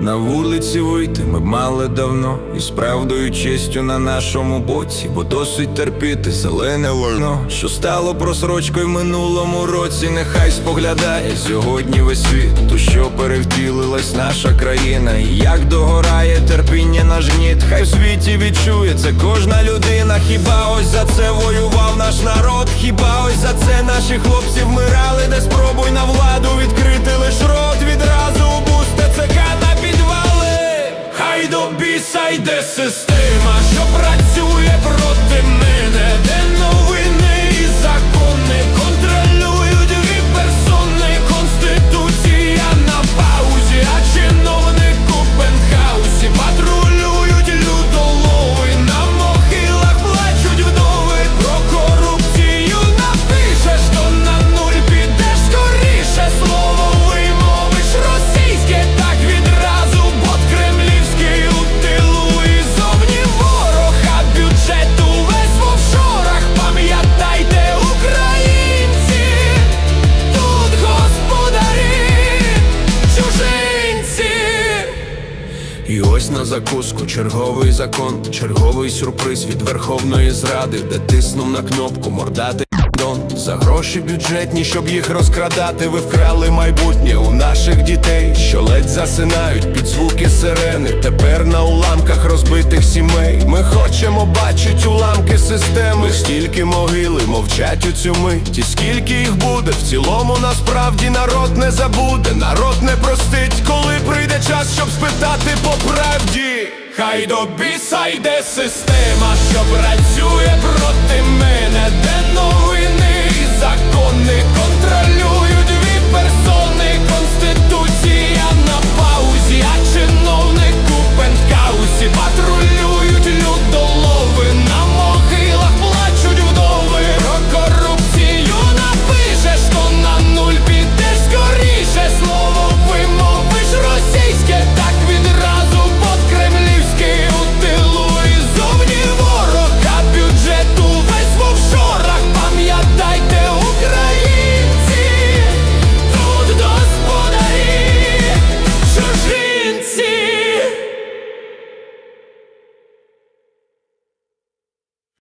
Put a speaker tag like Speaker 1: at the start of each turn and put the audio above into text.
Speaker 1: На вулиці вийти ми б мали давно, і з правдою честю на нашому боці, бо досить терпіти зелене вольно, що стало просрочкою в минулому році. Нехай споглядає сьогодні весь світ, у що перевтілилась наша країна, і як догорає терпіння наш гніт. Хай в світі відчує це кожна людина. Хіба ось за це воював наш народ? Хіба ось за це наші хлопці вмирали, до йде система, що працює проти І ось на закуску черговий закон, черговий сюрприз від верховної зради, де тиснув на кнопку мордати за гроші бюджетні, щоб їх розкрадати. Ви вкрали майбутнє у наших дітей, що ледь засинають під звуки сирени. Тепер на уламках розбитих сімей. Ми хочемо бачить уламки системи. Стільки могили мовчать у цю мить. Скільки їх буде, в цілому насправді народ не забуде, народ не простить, коли прийде час, щоб спитати по правді. Хай до біса йде система, що працює